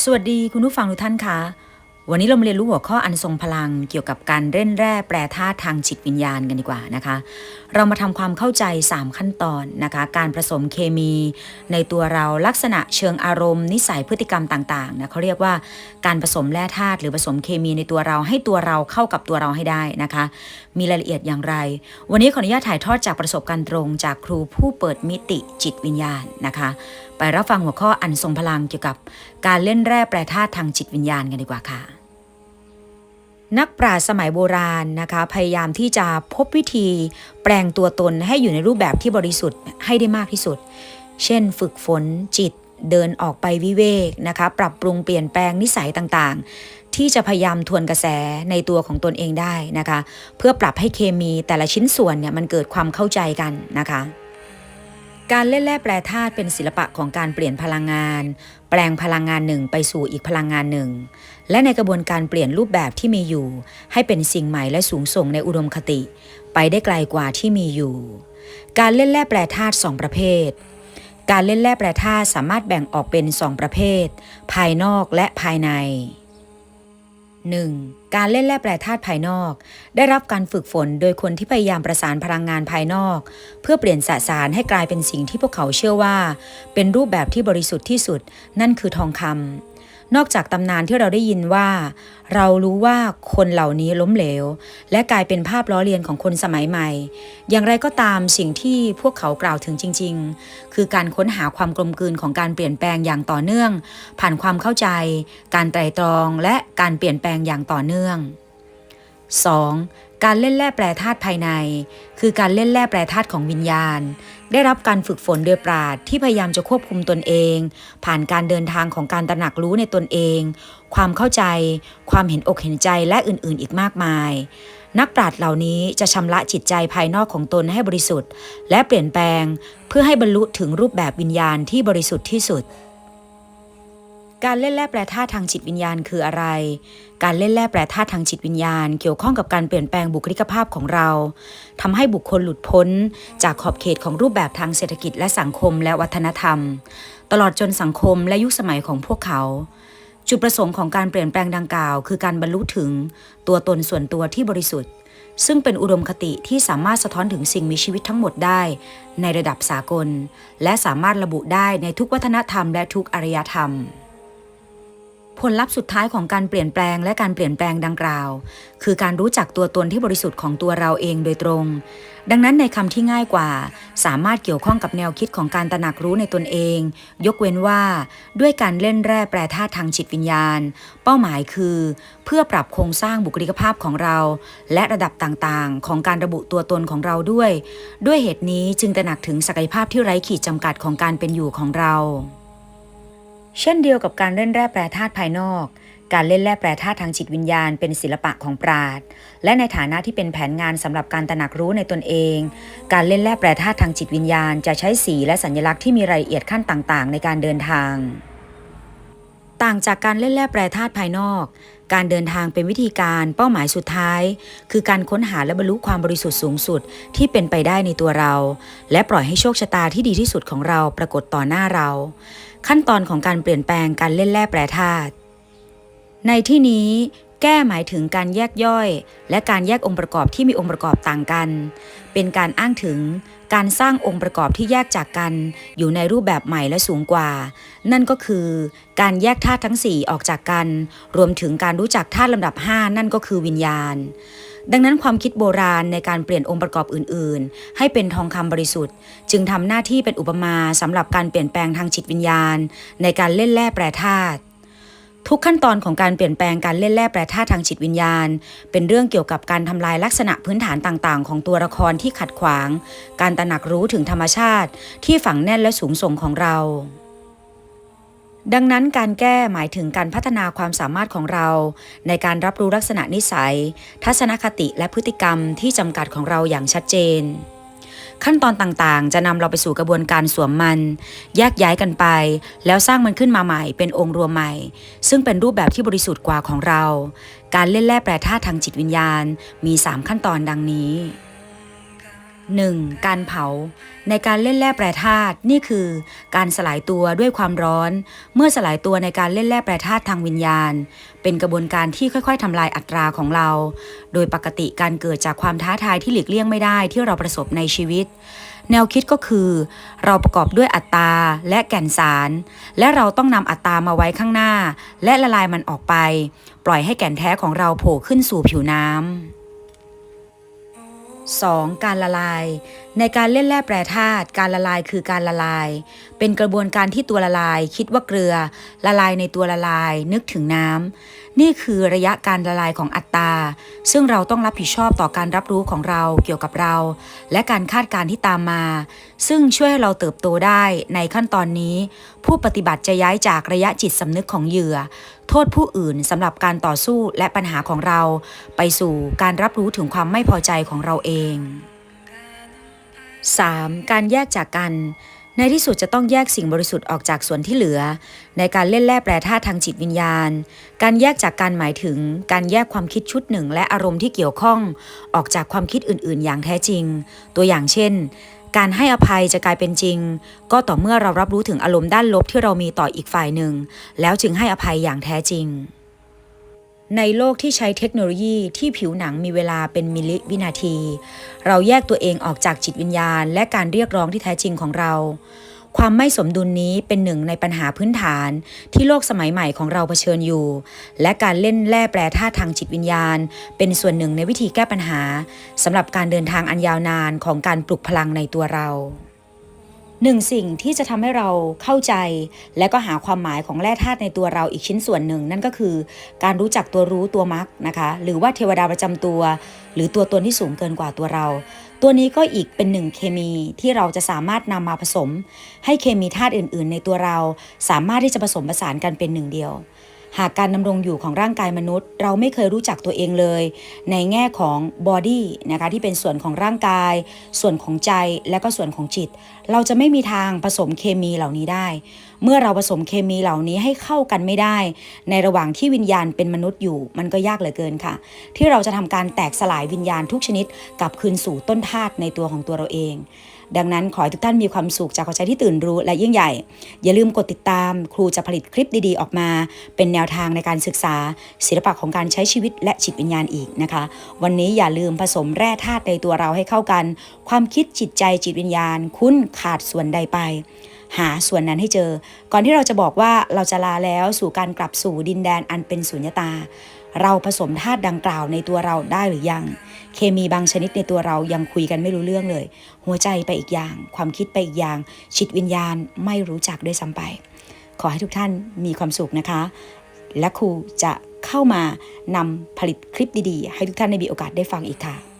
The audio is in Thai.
สวัสดีคุณผู้ฟังทุกท่านคะ วันนี้เรามาเรียนรู้หัวข้ออันทรงพลังเกี่ยวกับการเล่นแร่แปรธาตุทางจิตวิญญาณกันดีกว่านะคะ เรามาทำความเข้าใจ 3 ขั้นตอนนะคะ การผสมเคมี ในตัวเราลักษณะเชิงอารมณ์ นิสัยพฤติกรรมต่างๆนะเขาเรียกว่าการผสมแร่ธาตุหรือผสมเคมีในตัวเราให้ตัวเราเข้ากับตัวเราให้ได้นะคะ มีรายละเอียดอย่างไร วันนี้ขออนุญาตถ่ายทอดจากประสบการณ์ตรงจากครูผู้เปิดมิติจิตวิญญาณนะคะ ไปรับฟังหัวข้ออันทรงพลังเกี่ยวกับการเล่นแร่แปรธาตุทางจิตวิญญาณกันดีกว่าค่ะ นักปราชญ์สมัยโบราณนะคะ พยายามที่จะพบวิธีแปลงตัวตนให้อยู่ในรูปแบบที่บริสุทธิ์ให้ได้มากที่สุด เช่น ฝึกฝนจิตเดินออกไปวิเวกนะคะ ปรับปรุงเปลี่ยนแปลงนิสัยต่างๆ ที่จะพยายามทวนกระแสในตัวของตนเองได้นะคะ เพื่อปรับให้เคมีแต่ละชิ้นส่วนเนี่ยมันเกิดความเข้าใจกันนะคะ การเล่นแร่แปรธาตุเป็นศิลปะของการเปลี่ยนพลังงาน แปลงพลังงานหนึ่งไปสู่อีกพลังงานหนึ่ง และในกระบวนการเปลี่ยนรูปแบบที่มีอยู่ ให้เป็นสิ่งใหม่และสูงส่งในอุดมคติ ไปได้ไกลกว่าที่มีอยู่ การเล่นแร่แปรธาตุสองประเภท การเล่นแร่แปรธาตุสามารถแบ่งออกเป็นสองประเภท ภายนอกและภายใน 1. การเล่นแร่แปรธาตุภายนอก ได้รับการฝึกฝนโดยคนที่พยายามประสานพลังงานภายนอก เพื่อเปลี่ยนสสารให้กลายเป็นสิ่งที่พวกเขาเชื่อว่า เป็นรูปแบบที่บริสุทธิ์ที่สุด นั่นคือทองคำ นอกจากตำนานที่เราได้ยินว่า เรารู้ว่าคนเหล่านี้ล้มเหลว และกลายเป็นภาพล้อเลียนของคนสมัยใหม่ อย่างไรก็ตามสิ่งที่พวกเขากล่าวถึงจริง ๆ คือการค้นหาความกลมกลืนของการเปลี่ยนแปลงอย่างต่อเนื่อง ผ่านความเข้าใจ การไตรตรองและการเปลี่ยนแปลงอย่างต่อเนื่อง 2. การเล่นแร่แปรธาตุภายใน คือการเล่นแร่แปรธาตุของวิญญาณ ได้รับการฝึกฝนโดยปราดที่พยายามจะควบคุมตนเอง ผ่านการเดินทางของการตระหนักรู้ในตนเอง ความเข้าใจ ความเห็นอกเห็นใจและอื่นๆ อีกมากมาย นักปราชญ์เหล่านี้จะชำระจิตใจภายนอกของตนให้บริสุทธิ์ และเปลี่ยนแปลง เพื่อให้บรรลุถึงรูปแบบวิญญาณที่บริสุทธิ์ที่สุด การเล่นแร่แปรธาตุทางจิตวิญญาณคืออะไร การเล่นแร่แปรธาตุทางจิตวิญญาณ เกี่ยวข้องกับการเปลี่ยนแปลงบุคลิกภาพของเราทำให้บุคคลหลุดพ้น จากขอบเขตของรูปแบบทางเศรษฐกิจและสังคมและวัฒนธรรม ตลอดจนสังคมและยุคสมัยของพวกเขา จุดประสงค์ของการเปลี่ยนแปลงดังกล่าว คือการบรรลุถึง ตัวตนส่วนตัวที่บริสุทธิ์ ซึ่งเป็นอุดมคติที่สามารถสะท้อนถึงสิ่งมีชีวิตทั้งหมดได้ ในระดับสากล และสามารถระบุได้ในทุกวัฒนธรรมและทุกอารยธรรม ผลลัพธ์สุดท้ายของการเปลี่ยนแปลงและการเปลี่ยนแปลงดังกล่าว คือการรู้จักตัวตนที่บริสุทธิ์ของตัวเราเองโดยตรง ดังนั้นในคำที่ง่ายกว่า สามารถเกี่ยวข้องกับแนวคิดของการตระหนักรู้ในตนเอง ยกเว้นว่า ด้วยการเล่นแร่แปรธาตุทางจิตวิญญาณ เป้าหมายคือ เพื่อปรับโครงสร้างบุคลิกภาพของเรา และระดับต่างๆ ของการระบุตัวตนของเราด้วย ด้วยเหตุนี้จึงตระหนักถึงศักยภาพที่ไร้ขีดจำกัดของการเป็นอยู่ของเรา เช่นเดียวกับการเล่นแร่แปรธาตุภายนอก การเล่นแร่แปรธาตุทางจิตวิญญาณเป็นศิลปะของปราดและในฐานะที่เป็นแผนงานสำหรับการตระหนักรู้ในตนเอง การเล่นแร่แปรธาตุทางจิตวิญญาณ จะใช้สีและสัญลักษณ์ที่มีรายละเอียดขั้นต่างๆ ในการเดินทาง ต่างจากการเล่นแร่แปรธาตุภายนอก การเดินทางเป็นวิธีการเป้าหมายสุดท้าย คือการค้นหาและบรรลุความบริสุทธิ์สูงสุดที่เป็นไปได้ในตัวเรา และปล่อยให้โชคชะตาที่ดีที่สุดของเราปรากฏต่อหน้าเรา ขั้นตอนของการเปลี่ยนแปลงการเล่นแร่แปรธาตุในที่นี้ แก้หมายถึงการแยกย่อย และการแยกองค์ประกอบที่มีองค์ประกอบต่างกัน เป็นการอ้างถึงการสร้างองค์ประกอบที่แยกจากกัน อยู่ในรูปแบบใหม่และสูงกว่า นั่นก็คือการแยกธาตุทั้ง 4 ออกจากกัน รวมถึงการรู้จักธาตุลำดับ 5 นั่นก็คือวิญญาณ ดังนั้นความคิดโบราณในการเปลี่ยนองค์ประกอบอื่น ๆ ให้เป็นทองคำบริสุทธิ์ จึงทำหน้าที่เป็นอุปมาสำหรับการเปลี่ยนแปลงทางจิตวิญญาณ ในการเล่นแร่แปรธาตุ ทุกขั้นตอนของการเปลี่ยนแปลงการเล่นแร่แปรธาตุทางจิตวิญญาณ เป็นเรื่องเกี่ยวกับการทำลายลักษณะพื้นฐานต่างๆ ของตัวละครที่ขัดขวาง การตระหนักรู้ถึงธรรมชาติ ที่ฝังแน่นและสูงส่งของเรา ดังนั้นการแก้หมายถึงการพัฒนาความสามารถของเรา ในการรับรู้ลักษณะนิสัย ทัศนคติและพฤติกรรมที่จำกัดของเราอย่างชัดเจน ขั้นตอนต่างๆ จะนำเราไปสู่กระบวนการสวมมัน แยกย้ายกันไป แล้วสร้างมันขึ้นมาใหม่เป็นองค์รวมใหม่ ซึ่งเป็นรูปแบบที่บริสุทธิ์กว่าของเรา การเล่นแร่แปรธาตุทางจิตวิญญาณ มี 3 ขั้นตอนดังนี้ 1. การเผา ในการเล่นแร่แปรธาตุนี่คือ การสลายตัวด้วยความร้อน เมื่อสลายตัวในการเล่นแร่แปรธาตุทางวิญญาณ เป็นกระบวนการที่ค่อยๆทำลายอัตราของเรา โดยปกติการเกิดจากความท้าทายที่หลีกเลี่ยงไม่ได้ที่เราประสบในชีวิต แนวคิดก็คือ เราประกอบด้วยอัตราและแก่นสาร และเราต้องนำอัตรามาไว้ข้างหน้า และละลายมันออกไป ปล่อยให้แก่นแท้ของเราโผล่ขึ้นสู่ผิวน้ำ 2. การละลาย ในการเล่นแร่แปรธาตุการละลายคือการละลาย เป็นกระบวนการที่ตัวละลาย คิดว่าเกลือ ละลายในตัวละลาย นึกถึงน้ำนี่คือระยะการละลายของอัตตา ซึ่งเราต้องรับผิดชอบต่อการรับรู้ของเราเกี่ยวกับเรา และการคาดการณ์ที่ตามมา ซึ่งช่วยให้เราเติบโตได้ในขั้นตอนนี้ ผู้ปฏิบัติจะย้ายจากระยะจิตสำนึกของเหยื่อ โทษผู้อื่นสำหรับการต่อสู้และปัญหาของเรา ไปสู่การรับรู้ถึงความไม่พอใจของเราเอง 3. การแยกจากกัน ในที่สุดจะต้องแยกสิ่งบริสุทธิ์ออกจากส่วนที่เหลือ ในการเล่นแร่แปรธาตุทางจิตวิญญาณ การแยกจากกันหมายถึง การแยกความคิดชุดหนึ่ง และอารมณ์ที่เกี่ยวข้อง ออกจากความคิดอื่น ๆ อย่างแท้จริง ตัวอย่างเช่น การให้อภัยจะกลายเป็นจริง ก็ต่อเมื่อเรารับรู้ถึงอารมณ์ด้านลบที่เรามีต่ออีกฝ่ายหนึ่ง แล้วจึงให้อภัยอย่างแท้จริง ในโลกที่ใช้เทคโนโลยีที่ผิวหนังมีเวลาเป็นมิลลิวินาที เราแยกตัวเองออกจากจิตวิญญาณ และการเรียกร้องที่แท้จริงของเรา ความไม่สมดุลนี้เป็นหนึ่งในปัญหาพื้นฐาน ที่โลกสมัยใหม่ของเราเผชิญอยู่ และการเล่นแร่แปรธาตุทางจิตวิญญาณ เป็นส่วนหนึ่งในวิธีแก้ปัญหาสำหรับการเดินทางอันยาวนานของการปลุกพลังในตัวเรา หนึ่งสิ่งที่จะทำให้เราเข้าใจ และก็หาความหมายของแร่ธาตุในตัวเราอีกชิ้นส่วนหนึ่ง นั่นก็คือการรู้จักตัวรู้ตัวมักนะคะ หรือว่าเทวดาประจำตัว หรือตัวตนที่สูงเกินกว่าตัวเรา ตัวนี้ก็อีกเป็นหนึ่งเคมีที่เราจะสามารถนำมาผสม ให้เคมีธาตุอื่น ๆ ในตัวเรา สามารถที่จะผสมผสานกันเป็นหนึ่งเดียว หากการดำรงอยู่ของร่างกายมนุษย์ เราไม่เคยรู้จักตัวเองเลย ในแง่ของบอดี้นะคะที่เป็นส่วนของร่างกาย ส่วนของใจและก็ส่วนของจิต เราจะไม่มีทางผสมเคมีเหล่านี้ได้ เมื่อเราผสมเคมีเหล่านี้ให้เข้ากันไม่ได้ ในระหว่างที่วิญญาณเป็นมนุษย์อยู่ มันก็ยากเหลือเกินค่ะ ที่เราจะทำการแตกสลายวิญญาณทุกชนิดกลับคืนสู่ต้นธาตุในตัวของตัวเราเอง ดังนั้นขอให้ทุกท่านมีความสุขจากหัวใจที่ตื่นรู้และยิ่งใหญ่ อย่าลืมกดติดตามครูจะผลิตคลิปดีๆ ออกมา เป็นแนวทางในการศึกษา ศิลปะของการใช้ชีวิตและจิตวิญญาณอีกนะคะ วันนี้อย่าลืมผสมแร่ธาตุในตัวเราให้เข้ากัน ความคิดจิตใจจิตวิญญาณ คุณขาดส่วนใดไปหาส่วนนั้นให้เจอ ก่อนที่เราจะบอกว่าเราจะลาแล้วสู่การกลับสู่ดินแดนอันเป็นสุญญตา เราผสมธาตุดังกล่าวในตัวเราได้หรือยัง เคมีบางชนิดในตัวเรายังคุยกันไม่รู้เรื่องเลย หัวใจไปอีกอย่าง ความคิดไปอีกอย่างชิตวิญญาณไม่รู้จักด้วยซ้ำไป ขอให้ทุกท่านมีความสุขนะคะ และครูจะเข้ามานำผลิตคลิปดีๆ ให้ทุกท่านได้มีโอกาสได้ฟังอีกค่ะ